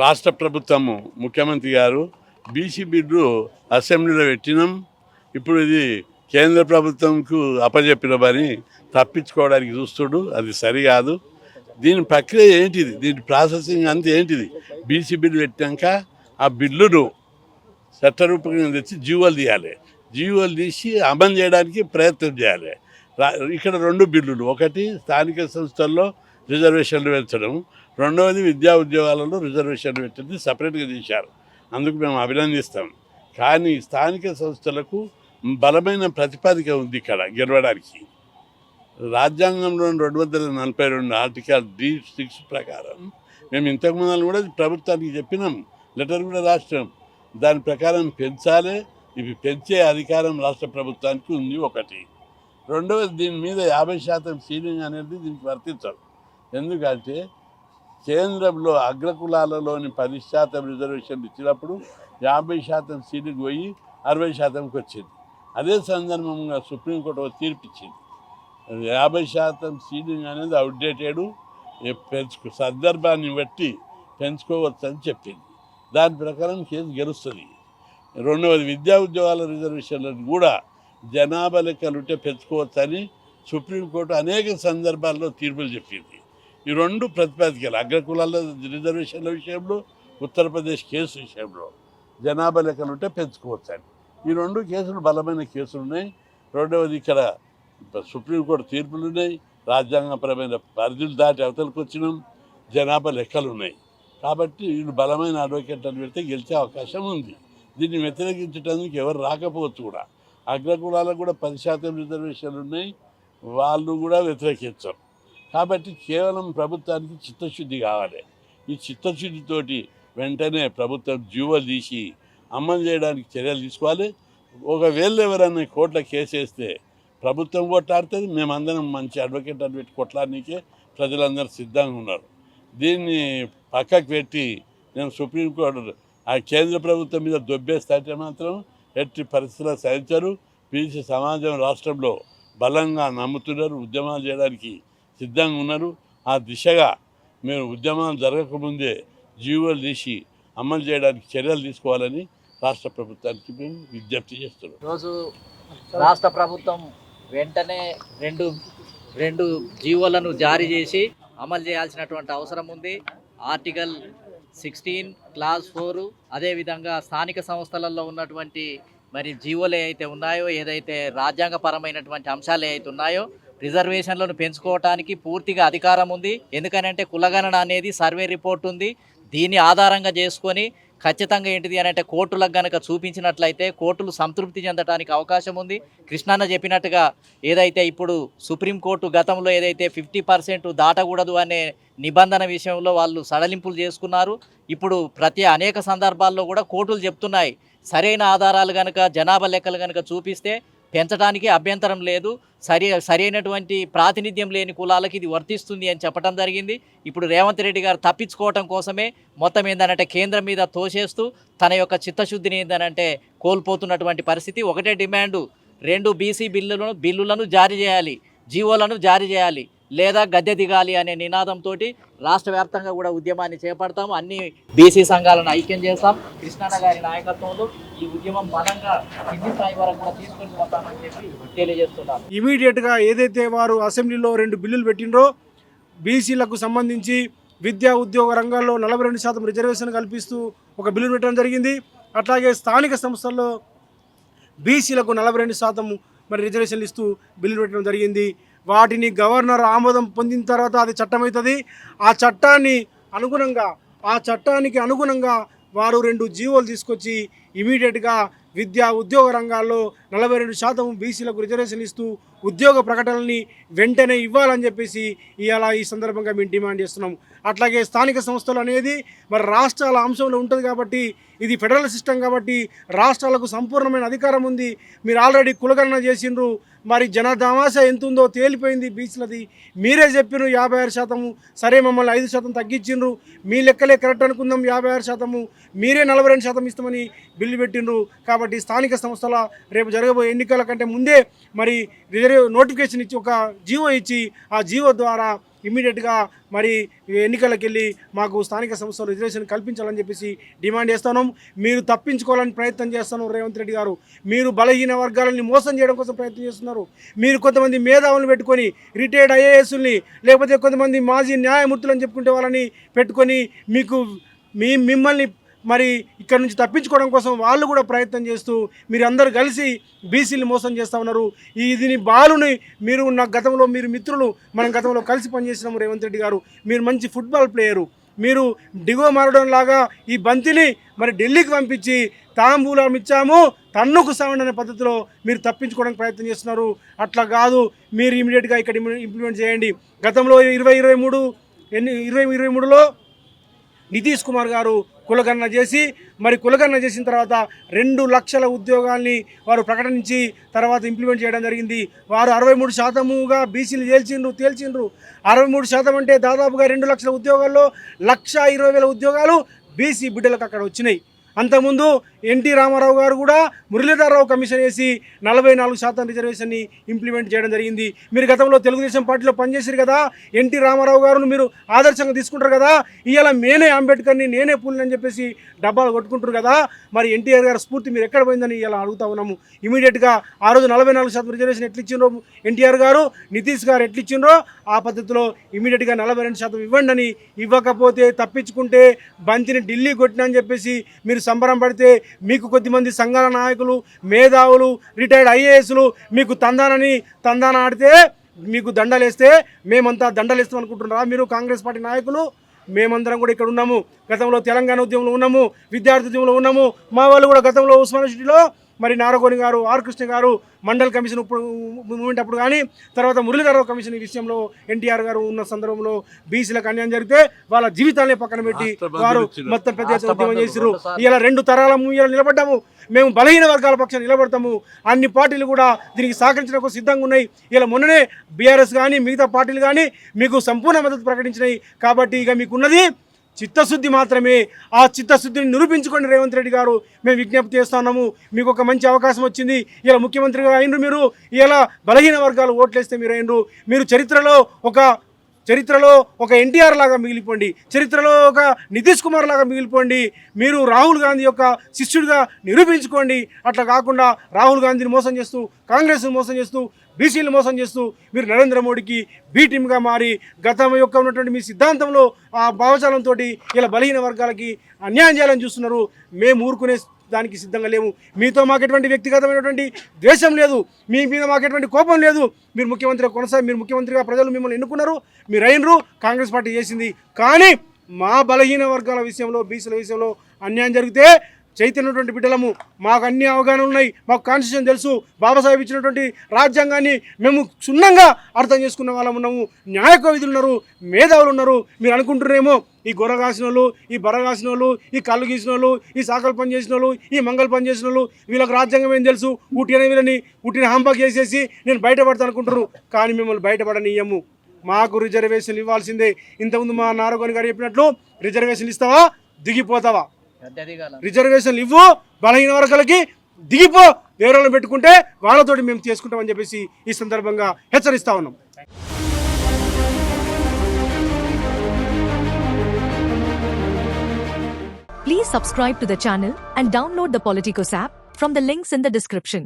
రాష్ట్ర ప్రభుత్వము ముఖ్యమంత్రి గారు బీసీ బిడ్డు అసెంబ్లీలో పెట్టినాం. ఇప్పుడు ఇది కేంద్ర ప్రభుత్వంకు అప్పజెప్పినమని తప్పించుకోవడానికి చూస్తుడు అది సరికాదు. దీని ప్రక్రియ ఏంటిది? దీని ప్రాసెసింగ్ అంతా ఏంటిది? బీసీ బిల్లు పెట్టాక ఆ బిల్లును చట్టరూపంగా తెచ్చి జీవోలు తీయాలి. జీవోలు తీసి అమలు చేయడానికి ప్రయత్నం చేయాలి. రా- ఇక్కడ రెండు బిల్లులు ఒకటి స్థానిక సంస్థల్లో రిజర్వేషన్లు పెంచడం రెండవది విద్యా ఉద్యోగాలలో రిజర్వేషన్ పెట్టింది సపరేట్గా తీశారు. అందుకు మేము అభినందిస్తాం. కానీ స్థానిక సంస్థలకు బలమైన ప్రతిపాదిక ఉంది ఇక్కడ గెలవడానికి. రాజ్యాంగంలో రెండు వందల నలభై రెండు ఆర్టికల్ డి సిక్స్ ప్రకారం మేము ఇంతకు ముందు కూడా ప్రభుత్వానికి చెప్పినాం లెటర్ కూడా రాష్ట్రం దాని ప్రకారం పెంచాలి ఇవి పెంచే అధికారం రాష్ట్ర ప్రభుత్వానికి ఉంది ఒకటి. రెండవది దీని మీద యాభై శాతం సీలింగ్ అనేది దీనికి వర్తించదు. ఎందుకంటే కేంద్రంలో అగ్రకులాలలోని పది శాతం రిజర్వేషన్లు ఇచ్చినప్పుడు యాభై శాతం సీటుకు పోయి అరవై శాతంకి వచ్చింది. అదే సందర్భంగా సుప్రీంకోర్టు ఒక తీర్పు ఇచ్చింది యాభై శాతం సీలింగ్ అనేది అవుట్డేటెడ్ పెంచుకో సందర్భాన్ని బట్టి పెంచుకోవచ్చు అని చెప్పింది. దాని ప్రకారం కేసు గెలుస్తుంది. రెండవది విద్యా ఉద్యోగాల రిజర్వేషన్లను కూడా జనాభా లెక్కలుంటే పెంచుకోవచ్చని సుప్రీంకోర్టు అనేక సందర్భాల్లో తీర్పులు చెప్పింది. ఈ రెండు ప్రతిపాదికలు. అగ్రకులాల రిజర్వేషన్ల విషయంలో ఉత్తరప్రదేశ్ కేసు విషయంలో. జనాభా లెక్కలు ఉంటే పెంచుకోవచ్చని. ఈ రెండు కేసులు బలమైన కేసులు ఉన్నాయి. రెండవది ఇక్కడ సుప్రీంకోర్టు తీర్పులు ఉన్నాయి. రాజ్యాంగపరమైన పరిధులు దాటి అవతలకు వచ్చినాం. జనాభా లెక్కలు ఉన్నాయి. కాబట్టి వీళ్ళు బలమైన అడ్వకేట్ అని పెడితే గెలిచే అవకాశం ఉంది. దీన్ని వ్యతిరేకించడానికి ఎవరు రాకపోవచ్చు కూడా. అగ్రకులాలకు కూడా పది శాతం రిజర్వేషన్లు ఉన్నాయి. వాళ్ళు కూడా వ్యతిరేకించరు. కాబట్టి కేవలం ప్రభుత్వానికి చిత్తశుద్ధి కావాలి. ఈ చిత్తశుద్ధితోటి వెంటనే ప్రభుత్వం జీవోలు తీసి అమలు చేయడానికి చర్యలు తీసుకోవాలి. ఒకవేళ ఎవరైనా కోట్ల కేసు వేస్తే ప్రభుత్వం కొట్లాడుతుంది మేమందరం మంచి అడ్వకేట్ అని పెట్టి కొట్లాడనీకే ప్రజలందరూ సిద్ధంగా ఉన్నారు. దీన్ని పక్కకు పెట్టి నేను సుప్రీంకోర్టు ఆ కేంద్ర ప్రభుత్వం మీద దొబ్బేస్తే మాత్రం ఎట్టి పరిస్థితులు సహించరు. పీసీ సమాజం రాష్ట్రంలో బలంగా నమ్ముతున్నారు. ఉద్యమాలు చేయడానికి సిద్ధంగా ఉన్నారు. ఆ దిశగా మేము ఉద్యమాలు జరగకముందే జీవోలు తీసి అమలు చేయడానికి చర్యలు తీసుకోవాలని రాష్ట్ర ప్రభుత్వానికి మేము విజ్ఞప్తి చేస్తున్నాం. రోజు రాష్ట్ర ప్రభుత్వం వెంటనే రెండు రెండు జీవోలను జారీ చేసి అమలు చేయాల్సినటువంటి అవసరం ఉంది. ఆర్టికల్ సిక్స్టీన్ క్లాస్ ఫోర్ అదేవిధంగా స్థానిక సంస్థలలో ఉన్నటువంటి మరి జీవోలు ఏవైతే ఉన్నాయో ఏదైతే రాజ్యాంగపరమైనటువంటి అంశాలు ఏవైతే ఉన్నాయో రిజర్వేషన్లను పెంచుకోవటానికి పూర్తిగా అధికారం ఉంది. ఎందుకనంటే కులగణన అనేది సర్వే రిపోర్ట్ ఉంది. దీన్ని ఆధారంగా చేసుకొని ఖచ్చితంగా ఏంటిది అని అంటే కోర్టులకు గనక చూపించినట్లయితే కోర్టులు సంతృప్తి చెందడానికి అవకాశం ఉంది. కృష్ణన్న చెప్పినట్టుగా ఏదైతే ఇప్పుడు సుప్రీంకోర్టు గతంలో ఏదైతే ఫిఫ్టీ పర్సెంట్ దాటకూడదు అనే నిబంధన విషయంలో వాళ్ళు సడలింపులు చేసుకున్నారు. ఇప్పుడు ప్రతి అనేక సందర్భాల్లో కూడా కోర్టులు చెప్తున్నాయి. సరైన ఆధారాలు కనుక జనాభా లెక్కలు కనుక చూపిస్తే పెంచడానికి అభ్యంతరం లేదు. సరి సరైనటువంటి ప్రాతినిధ్యం లేని కులాలకి ఇది వర్తిస్తుంది అని చెప్పడం జరిగింది. ఇప్పుడు రేవంత్ రెడ్డి గారు తప్పించుకోవటం కోసమే మొత్తం ఏంటంటే కేంద్రం మీద తోసేస్తూ తన యొక్క చిత్తశుద్ధిని ఏంటంటే కోల్పోతున్నటువంటి పరిస్థితి. ఒకటే డిమాండు రెండు బీసీ బిల్లులను బిల్లులను జారీ చేయాలి జీవోలను జారీ చేయాలి. లేదా గద్దె దిగాలి అనే నినాదంతో రాష్ట్ర వ్యాప్తంగా కూడా ఉద్యమాన్ని చేపడతాము. అన్ని బీసీ సంఘాలను ఐక్యం చేస్తాం. కృష్ణన్న గారి నాయకత్వంలో ఈ ఉద్యమం బలంగా కింది స్థాయి వరకు కూడా తీసుకొని పోతామని చెప్పి తెలియజేస్తున్నారు ఇమీడియట్గా ఏదైతే వారు అసెంబ్లీలో రెండు బిల్లులు పెట్టినరో బీసీలకు సంబంధించి విద్యా ఉద్యోగ రంగాల్లో నలభై రెండు శాతం రిజర్వేషన్ కల్పిస్తూ ఒక బిల్లు పెట్టడం జరిగింది. అట్లాగే స్థానిక సంస్థల్లో బీసీలకు నలభై రెండు శాతం మరి రిజర్వేషన్లు ఇస్తూ బిల్లు పెట్టడం జరిగింది. వాటిని గవర్నర్ ఆమోదం పొందిన తర్వాత అది చట్టమవుతుంది. ఆ చట్టాన్ని అనుగుణంగా ఆ చట్టానికి అనుగుణంగా వారు రెండు జీవోలు తీసుకొచ్చి ఇమీడియట్గా విద్యా ఉద్యోగ రంగాల్లో నలభై రెండు శాతం బీసీలకు రిజర్వేషన్ ఇస్తూ ఉద్యోగ ప్రకటనల్ని వెంటనే ఇవ్వాలని చెప్పేసి ఇలా ఈ సందర్భంగా మేము డిమాండ్ చేస్తున్నాం. అట్లాగే స్థానిక సంస్థలు అనేది మరి రాష్ట్రాల అంశంలో ఉంటుంది కాబట్టి ఇది ఫెడరల్ సిస్టమ్ కాబట్టి రాష్ట్రాలకు సంపూర్ణమైన అధికారం ఉంది. మీరు ఆల్రెడీ కులగణన చేసిండ్రు. మరి జనదామాస ఎంత ఉందో తేలిపోయింది బీచ్లది. మీరే చెప్పిన యాభై ఆరు శాతము. సరే మమ్మల్ని ఐదు శాతం తగ్గించిండ్రు. మీ లెక్కలే కరెక్ట్ అనుకుందాం యాభై ఆరు శాతము. మీరే నలభై రెండు శాతం ఇస్తామని బిల్లు పెట్టిండ్రు. కాబట్టి స్థానిక సంస్థల రేపు జరగబోయే ఎన్నికల కంటే ముందే మరి రిజర్వ్ నోటిఫికేషన్ ఇచ్చి ఒక జీవో ఇచ్చి ఆ జీవో ద్వారా ఇమ్మీడియట్గా మరి ఎన్నికలకు వెళ్ళి మాకు స్థానిక సంస్థలు రిజర్వేషన్ కల్పించాలని చెప్పేసి డిమాండ్ చేస్తాను. మీరు తప్పించుకోవాలని ప్రయత్నం చేస్తాను రేవంత్ రెడ్డి గారు. మీరు బలహీన వర్గాలని మోసం చేయడం కోసం ప్రయత్నం చేస్తున్నారు. మీరు కొంతమంది మేధావులను పెట్టుకొని రిటైర్డ్ ఐఏఎస్ని లేకపోతే కొంతమంది మాజీ న్యాయమూర్తులు అని చెప్పుకుంటే వాళ్ళని పెట్టుకొని మీకు మీ మిమ్మల్ని మరి ఇక్కడ నుంచి తప్పించుకోవడం కోసం వాళ్ళు కూడా ప్రయత్నం చేస్తూ మీరు అందరూ కలిసి బీసీని మోసం చేస్తూ ఉన్నారు. ఈ దీని బాలుని మీరు నా గతంలో మీరు మిత్రులు మనం గతంలో కలిసి పనిచేసినాము రేవంత్ రెడ్డి గారు. మీరు మంచి ఫుట్బాల్ ప్లేయరు. మీరు డిగో మారడం లాగా ఈ బంతిని మరి ఢిల్లీకి పంపించి తాంబూలం ఇచ్చాము తన్నుకు సౌండ్ అనే పద్ధతిలో మీరు తప్పించుకోవడానికి ప్రయత్నం చేస్తున్నారు. అట్లా కాదు మీరు ఇమీడియట్గా ఇక్కడ ఇంప్లిమెంట్ చేయండి. గతంలో ఇరవై ఇరవై మూడు ఎన్ని ఇరవై ఇరవై మూడులో నితీష్ కుమార్ గారు కులగణన చేసి మరి కులగణన చేసిన తర్వాత రెండు లక్షల ఉద్యోగాల్ని వారు ప్రకటించి తర్వాత ఇంప్లిమెంట్ చేయడం జరిగింది. వారు అరవై మూడు శాతముగా బీసీలు తేల్చిండ్రు తేల్చిండ్రు. అరవై మూడు శాతం అంటే దాదాపుగా రెండు లక్షల ఉద్యోగాల్లో లక్ష ఇరవై వేల ఉద్యోగాలు బీసీ బిడ్డలకు అక్కడ వచ్చినాయి. అంతకుముందు ఎన్టీ రామారావు గారు కూడా మురళీధరరావు కమిషన్ వేసి నలభై నాలుగు శాతం రిజర్వేషన్ని ఇంప్లిమెంట్ చేయడం జరిగింది. మీరు గతంలో తెలుగుదేశం పార్టీలో పనిచేశారు కదా ఎన్టీ రామారావు గారును మీరు ఆదర్శంగా తీసుకుంటారు కదా ఇవాళ మేనే అంబేద్కర్ని నేనే పూలని చెప్పేసి డబ్బాలు కొట్టుకుంటారు కదా మరి ఎన్టీఆర్ గారి స్ఫూర్తి మీరు ఎక్కడ పోయిందని ఇలా అడుగుతా ఉన్నాము. ఇమీడియట్గా ఆ రోజు నలభై నాలుగు శాతం రిజర్వేషన్ ఎట్లా ఎన్టీఆర్ గారు నితీష్ గారు ఎట్లా ఇచ్చిండ్రో ఆ పద్ధతిలో ఇమీడియట్గా నలభై రెండు శాతం ఇవ్వండి అని ఇవ్వకపోతే తప్పించుకుంటే బంతిని ఢిల్లీ కొట్టినని అని చెప్పేసి మీరు సంబరం పడితే మీకు కొద్దిమంది సంఘాల నాయకులు మేధావులు రిటైర్డ్ ఐఏఎస్లు మీకు తందానని తందాన ఆడితే మీకు దండలేస్తే మేమంతా దండలేస్తాం అనుకుంటున్నారా? మీరు కాంగ్రెస్ పార్టీ నాయకులు మేమందరం కూడా ఇక్కడ ఉన్నాము. గతంలో తెలంగాణ ఉద్యమంలో ఉన్నాము విద్యార్థి ఉద్యమంలో ఉన్నాము. మా వాళ్ళు కూడా గతంలో ఉస్మానియా సిటీలో మరి నారగోని గారు ఆర్ కృష్ణ గారు మండల్ కమిషన్ ఇప్పుడు మూమెంట్ అప్పుడు కానీ తర్వాత మురళీధరరావు కమిషన్ ఈ విషయంలో ఎన్టీఆర్ గారు ఉన్న సందర్భంలో బీసీలకు అన్యాయం జరిగితే వాళ్ళ జీవితాలనే పక్కన పెట్టి వారు. మొత్తం పెద్ద ఉద్యమం సార్లు. ఇలా రెండు తరాలము ఇలా నిలబడ్డాము. మేము బలహీన వర్గాల పక్షాన్ని నిలబడతాము. అన్ని పార్టీలు కూడా దీనికి సహకరించడానికి సిద్ధంగా ఉన్నాయి. ఇలా మొన్ననే బీఆర్ఎస్ కానీ మిగతా పార్టీలు కానీ మీకు సంపూర్ణ మద్దతు ప్రకటించినాయి. కాబట్టి ఇక మీకున్నది చిత్తశుద్ధి మాత్రమే. ఆ చిత్తశుద్ధిని నిరూపించుకోండి రేవంత్ రెడ్డి గారు. మేము విజ్ఞప్తి చేస్తున్నాము మీకు ఒక మంచి అవకాశం వచ్చింది. ఇలా ముఖ్యమంత్రిగా అయినరు మీరు. ఇలా బలహీన వర్గాలు ఓట్లేస్తే మీరు అయినరు. మీరు చరిత్రలో ఒక చరిత్రలో ఒక ఎన్టీఆర్ లాగా మిగిలిపోండి. చరిత్రలో ఒక నితీష్ కుమార్ లాగా మిగిలిపోండి. మీరు రాహుల్ గాంధీ యొక్క శిష్యుడిగా నిరూపించుకోండి. అట్లా కాకుండా రాహుల్ గాంధీని మోసం చేస్తూ కాంగ్రెస్ని మోసం చేస్తూ బీసీలు మోసం చేస్తూ మీరు నరేంద్ర మోడీకి బీటీమ్గా మారి గతం యొక్క ఉన్నటువంటి మీ సిద్ధాంతంలో ఆ భావజాలంతో ఇలా బలహీన వర్గాలకి అన్యాయం చేయాలని చూస్తున్నారు. మేము ఊరుకునే దానికి సిద్ధంగా లేము. మీతో మాకు ఎటువంటి వ్యక్తిగతమైనటువంటి ద్వేషం లేదు. మీ మీద మాకు ఎటువంటి కోపం లేదు. మీరు ముఖ్యమంత్రిగా కొనసాగి మీరు ముఖ్యమంత్రిగా ప్రజలు మిమ్మల్ని ఎన్నుకున్నారు. మీరు అయినరు. కాంగ్రెస్ పార్టీ చేసింది. కానీ మా బలహీన వర్గాల విషయంలో బీసీల విషయంలో అన్యాయం జరిగితే చైతన్యటువంటి బిడ్డలము. మాకు అన్ని అవగాహన ఉన్నాయి. మాకు కాన్స్టిట్యూషన్ తెలుసు. బాబాసాహెబ్ ఇచ్చినటువంటి రాజ్యాంగాన్ని మేము క్షుణ్ణంగా అర్థం చేసుకున్న వాళ్ళం ఉన్నాము. న్యాయ కవిధులు ఉన్నారు. మేధావులు ఉన్నారు. మీరు అనుకుంటున్నారేమో? ఈ గొర్ర కాసిన వాళ్ళు ఈ బర్ర కాసిన వాళ్ళు ఈ కళ్ళు గీసిన వాళ్ళు ఈ సాకలు పని చేసిన వాళ్ళు ఈ మంగళ పని చేసిన వాళ్ళు వీళ్ళకి రాజ్యాంగం ఏం తెలుసు? ఉట్టిన వీళ్ళని ఉట్టిన హంపక్ చేసేసి నేను బయటపడతా అనుకుంటారు కానీ మిమ్మల్ని బయటపడనీయము. మాకు రిజర్వేషన్లు ఇవ్వాల్సిందే. ఇంతకుముందు మా నారగోని గారు చెప్పినట్లు రిజర్వేషన్లు ఇస్తావా? దిగిపోతావా? రిజర్వేషన్లు ఇవ్వు బలహీన వర్గాలకి దిగిపో వేరే పెట్టుకుంటే వాళ్ళతోటి మేము చేసుకుంటామని చెప్పేసి ఈ సందర్భంగా హెచ్చరిస్తా ఉన్నాం Please subscribe to the channel and download the Politicos app from the links in the description.